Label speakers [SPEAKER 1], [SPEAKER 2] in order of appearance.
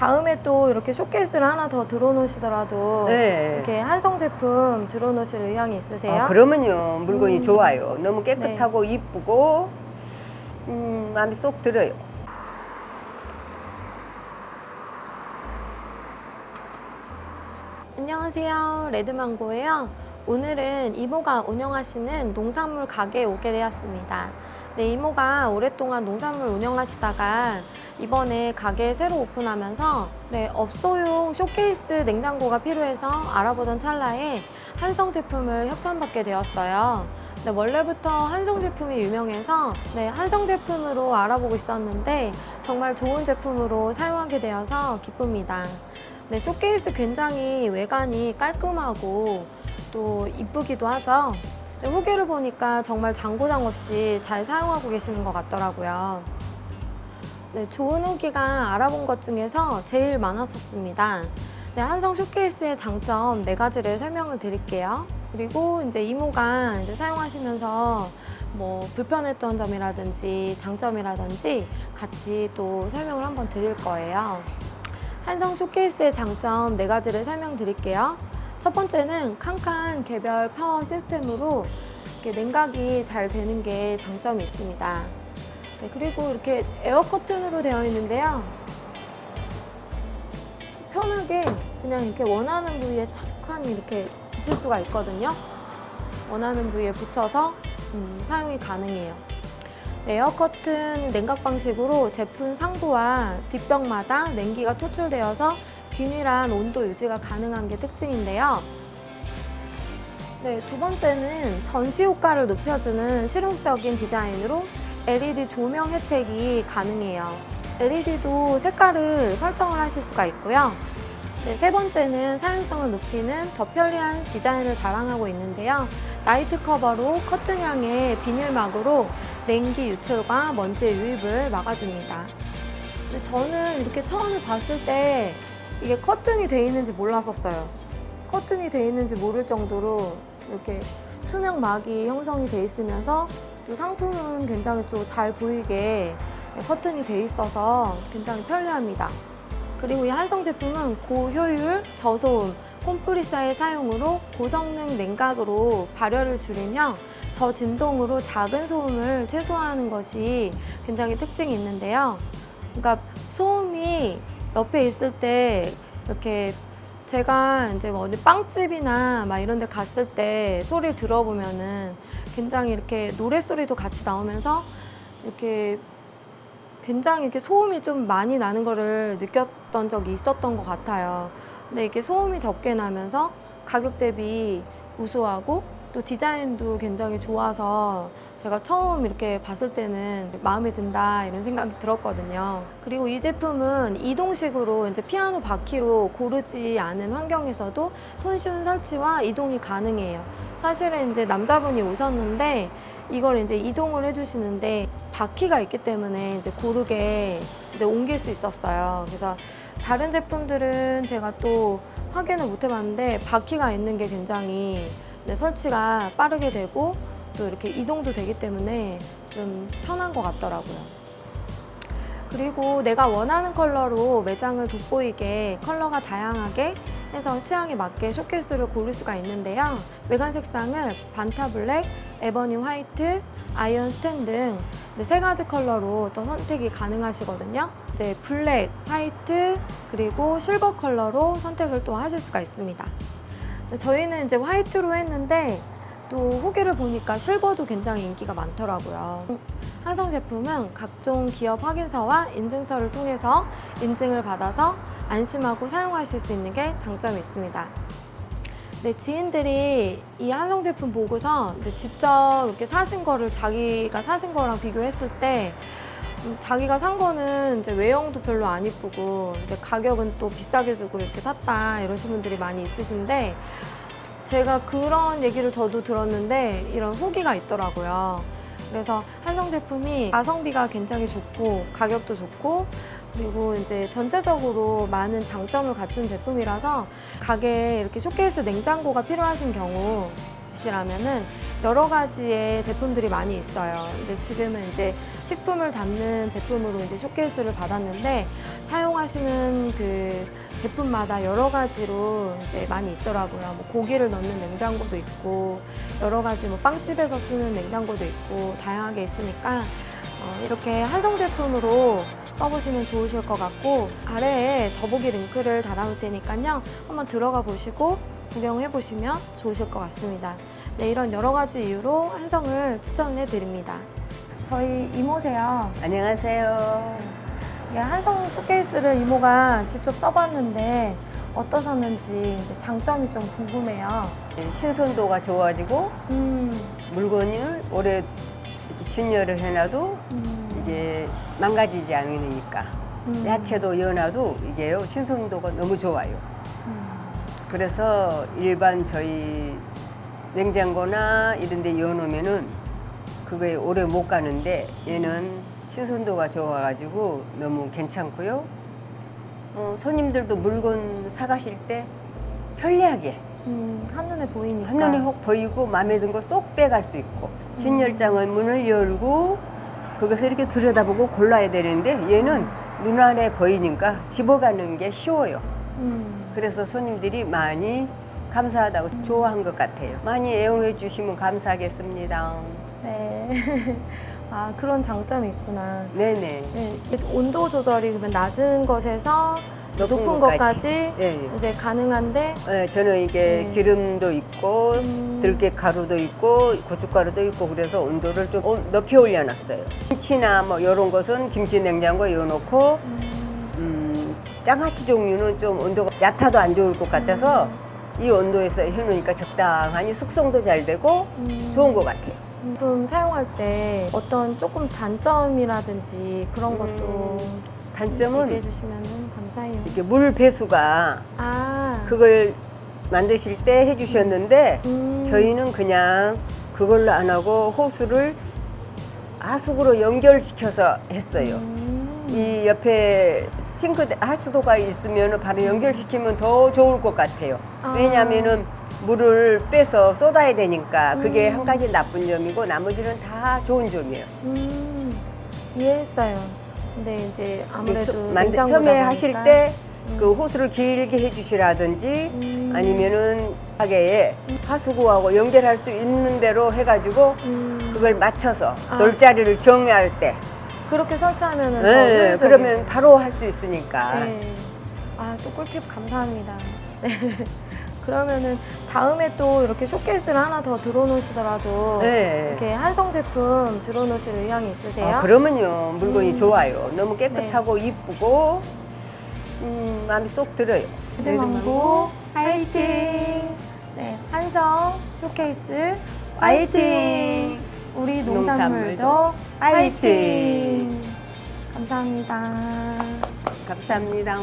[SPEAKER 1] 다음에 또 이렇게 쇼케이스를 하나 더 들어놓으시더라도
[SPEAKER 2] 네.
[SPEAKER 1] 이렇게 한성 제품 들어놓으실 의향이 있으세요?
[SPEAKER 2] 아, 그러면요 물건이
[SPEAKER 1] 음.
[SPEAKER 2] 좋아요. 너무 깨끗하고 이쁘고 음, 마음이 쏙 들어요.
[SPEAKER 1] 안녕하세요. 레드망고예요. 오늘은 이모가 운영하시는 농산물 가게에 오게 되었습니다. 네, 이모가 오랫동안 농산물 운영하시다가 이번에 가게 새로 오픈하면서 네, 업소용 쇼케이스 냉장고가 필요해서 알아보던 찰나에 한성 제품을 협찬받게 되었어요. 네, 원래부터 한성 제품이 유명해서 네, 한성 제품으로 알아보고 있었는데 정말 좋은 제품으로 사용하게 되어서 기쁩니다. 네, 쇼케이스 굉장히 외관이 깔끔하고 또 이쁘기도 하죠. 네, 후기를 보니까 정말 장고장 없이 잘 사용하고 계시는 것 같더라고요. 네, 좋은 후기가 알아본 것 중에서 제일 많았었습니다. 네, 한성 쇼케이스의 장점 네 가지를 설명을 드릴게요. 그리고 이제 이모가 이제 사용하시면서 뭐 불편했던 점이라든지 장점이라든지 같이 또 설명을 한번 드릴 거예요. 한성 쇼케이스의 장점 네 가지를 설명드릴게요. 첫 번째는 칸칸 개별 파워 시스템으로 냉각이 잘 되는 게 장점이 있습니다. 네, 그리고 이렇게 에어 커튼으로 되어 있는데요. 편하게 그냥 이렇게 원하는 부위에 척하니 이렇게 붙일 수가 있거든요. 원하는 부위에 붙여서 음, 사용이 가능해요. 에어 커튼 냉각 방식으로 제품 상부와 뒷벽마다 냉기가 토출되어서 균일한 온도 유지가 가능한 게 특징인데요. 네, 두 번째는 전시 효과를 높여주는 실용적인 디자인으로 LED 조명 혜택이 가능해요. LED도 색깔을 설정을 하실 수가 있고요. 네, 세 번째는 사용성을 높이는 더 편리한 디자인을 자랑하고 있는데요. 나이트 커버로 커튼형의 비닐막으로 냉기 유출과 먼지의 유입을 막아줍니다. 근데 저는 이렇게 처음에 봤을 때 이게 커튼이 돼 있는지 몰랐었어요. 커튼이 돼 있는지 모를 정도로 이렇게 투명 막이 형성이 돼 있으면서 또 상품은 굉장히 또 잘 보이게 커튼이 돼 있어서 굉장히 편리합니다. 그리고 이 한성 제품은 고효율, 저소음, 콤프리사의 사용으로 고성능 냉각으로 발열을 줄이며 저진동으로 작은 소음을 최소화하는 것이 굉장히 특징이 있는데요. 그러니까 소음이 옆에 있을 때 이렇게 제가 이제 뭐 어디 빵집이나 막 이런 데 갔을 때 소리를 들어보면은 굉장히 이렇게 노랫소리도 같이 나오면서 이렇게 굉장히 이렇게 소음이 좀 많이 나는 거를 느꼈던 적이 있었던 것 같아요. 근데 이렇게 소음이 적게 나면서 가격 대비 우수하고 또 디자인도 굉장히 좋아서 제가 처음 이렇게 봤을 때는 마음에 든다 이런 생각이 들었거든요. 그리고 이 제품은 이동식으로 이제 피아노 바퀴로 고르지 않은 환경에서도 손쉬운 설치와 이동이 가능해요. 사실은 이제 남자분이 오셨는데 이걸 이제 이동을 해주시는데 바퀴가 있기 때문에 이제 고르게 이제 옮길 수 있었어요. 그래서 다른 제품들은 제가 또 확인을 못 해봤는데 바퀴가 있는 게 굉장히 네, 설치가 빠르게 되고 또 이렇게 이동도 되기 때문에 좀 편한 것 같더라고요. 그리고 내가 원하는 컬러로 매장을 돋보이게 컬러가 다양하게 해서 취향에 맞게 쇼케이스를 고를 수가 있는데요. 외관 색상은 반타 블랙, 에버니 화이트, 아이언 스텐 등세 가지 컬러로 또 선택이 가능하시거든요. 네, 블랙, 화이트, 그리고 실버 컬러로 선택을 또 하실 수가 있습니다. 네, 저희는 이제 화이트로 했는데 또 후기를 보니까 실버도 굉장히 인기가 많더라고요. 한성 제품은 각종 기업 확인서와 인증서를 통해서 인증을 받아서 안심하고 사용하실 수 있는 게 장점이 있습니다. 네, 지인들이 이 한성 제품 보고서 직접 이렇게 사신 거를 자기가 사신 거랑 비교했을 때 음, 자기가 산 거는 이제 외형도 별로 안 이쁘고 이제 가격은 또 비싸게 주고 이렇게 샀다 이러신 분들이 많이 있으신데 제가 그런 얘기를 저도 들었는데 이런 후기가 있더라고요. 그래서 한성 제품이 가성비가 굉장히 좋고 가격도 좋고 그리고 이제 전체적으로 많은 장점을 갖춘 제품이라서 가게에 이렇게 쇼케이스 냉장고가 필요하신 경우시라면은 여러 가지의 제품들이 많이 있어요. 근데 지금은 이제 식품을 담는 제품으로 이제 쇼케이스를 받았는데 사용하시는 그 제품마다 여러 가지로 이제 많이 있더라고요. 뭐 고기를 넣는 냉장고도 있고 여러 가지 뭐 빵집에서 쓰는 냉장고도 있고 다양하게 있으니까 어, 이렇게 한성 제품으로 써보시면 좋으실 것 같고 아래에 더보기 링크를 달아놓을 테니까요 한번 들어가 보시고 구경해 보시면 좋으실 것 같습니다. 네, 이런 여러 가지 이유로 한성을 추천해 드립니다. 저희 이모세요.
[SPEAKER 2] 안녕하세요.
[SPEAKER 1] 이 한성 쇼케이스를 이모가 직접 써봤는데 어떠셨는지 이제 장점이 좀 궁금해요.
[SPEAKER 2] 신선도가 좋아지고
[SPEAKER 1] 음,
[SPEAKER 2] 물건을 오래 진열을 해놔도
[SPEAKER 1] 음,
[SPEAKER 2] 이게 망가지지 않으니까
[SPEAKER 1] 음,
[SPEAKER 2] 야채도 연화도 이게요 신선도가 너무 좋아요.
[SPEAKER 1] 음,
[SPEAKER 2] 그래서 일반 저희 냉장고나 이런 데 여놓으면은 그거에 오래 못 가는데 얘는 신선도가 좋아가지고 너무 괜찮고요. 어, 손님들도 물건 사가실 때 편리하게
[SPEAKER 1] 음, 한눈에 보이니까.
[SPEAKER 2] 한눈에 혹 보이고 마음에 든 거 쏙 빼갈 수 있고 진열장은 문을 열고 그것을 이렇게 들여다보고 골라야 되는데 얘는 눈안에 보이니까 집어가는 게 쉬워요.
[SPEAKER 1] 음,
[SPEAKER 2] 그래서 손님들이 많이 감사하다고 좋아한 것 같아요. 많이 애용해 주시면 감사하겠습니다.
[SPEAKER 1] 네. 아, 그런 장점이 있구나.
[SPEAKER 2] 네네.
[SPEAKER 1] 네, 온도 조절이 그러면 낮은 것에서
[SPEAKER 2] 높은
[SPEAKER 1] 높은,
[SPEAKER 2] 것까지. 예.
[SPEAKER 1] 이제 가능한데
[SPEAKER 2] 네, 저는 이게
[SPEAKER 1] 네.
[SPEAKER 2] 기름도 있고
[SPEAKER 1] 음.
[SPEAKER 2] 들깨 가루도 있고 고춧가루도 있고 그래서 온도를 좀 온- 높이 올려놨어요. 김치나 뭐 이런 것은 김치 냉장고에 넣어놓고
[SPEAKER 1] 음,
[SPEAKER 2] 음, 장아찌 종류는 좀 온도가 얕아도 안 좋을 것 같아서
[SPEAKER 1] 음.
[SPEAKER 2] 이 온도에서 해놓으니까 적당하니 숙성도 잘 되고
[SPEAKER 1] 음.
[SPEAKER 2] 좋은 것 같아요.
[SPEAKER 1] 제품 사용할 때 어떤 조금 단점이라든지 그런 것도
[SPEAKER 2] 단점은
[SPEAKER 1] 얘기해 주시면 감사해요.
[SPEAKER 2] 이렇게 물 배수가
[SPEAKER 1] 아,
[SPEAKER 2] 그걸 만드실 때 해주셨는데
[SPEAKER 1] 음,
[SPEAKER 2] 저희는 그냥 그걸로 안 하고 호수를 하수구로 연결시켜서 했어요.
[SPEAKER 1] 음,
[SPEAKER 2] 이 옆에 싱크 하수도가 있으면 바로 연결시키면 더 좋을 것 같아요.
[SPEAKER 1] 아.
[SPEAKER 2] 왜냐하면은 물을 빼서 쏟아야 되니까 그게
[SPEAKER 1] 음.
[SPEAKER 2] 한 가지 나쁜 점이고 나머지는 다 좋은 점이에요.
[SPEAKER 1] 음, 이해했어요. 근데 이제 아무래도
[SPEAKER 2] 처- 만드-
[SPEAKER 1] 냉장고다
[SPEAKER 2] 처음에 하실
[SPEAKER 1] 보니까.
[SPEAKER 2] 때
[SPEAKER 1] 음.
[SPEAKER 2] 그 호수를 길게 해주시라든지
[SPEAKER 1] 음.
[SPEAKER 2] 아니면은 가게에 하수구하고 연결할 수 있는 대로 해가지고
[SPEAKER 1] 음,
[SPEAKER 2] 그걸 맞춰서
[SPEAKER 1] 아.
[SPEAKER 2] 놀자리를 정할 때
[SPEAKER 1] 그렇게 설치하면은 더
[SPEAKER 2] 네,
[SPEAKER 1] 효율적이에요.
[SPEAKER 2] 그러면 바로 할 수 있으니까
[SPEAKER 1] 네. 아, 또 꿀팁 감사합니다. 네. 그러면은 다음에 또 이렇게 쇼케이스를 하나 더 들어놓으시더라도
[SPEAKER 2] 네.
[SPEAKER 1] 이렇게 한성 제품 들어놓으실 의향이 있으세요?
[SPEAKER 2] 아, 그러면요 물건이
[SPEAKER 1] 음.
[SPEAKER 2] 좋아요. 너무 깨끗하고 이쁘고 음, 마음이 쏙 들어요.
[SPEAKER 1] 내리망고 화이팅! 네, 한성 쇼케이스 화이팅! 우리 농산물도
[SPEAKER 2] 농산물도
[SPEAKER 1] 화이팅! 감사합니다.
[SPEAKER 2] 감사합니다.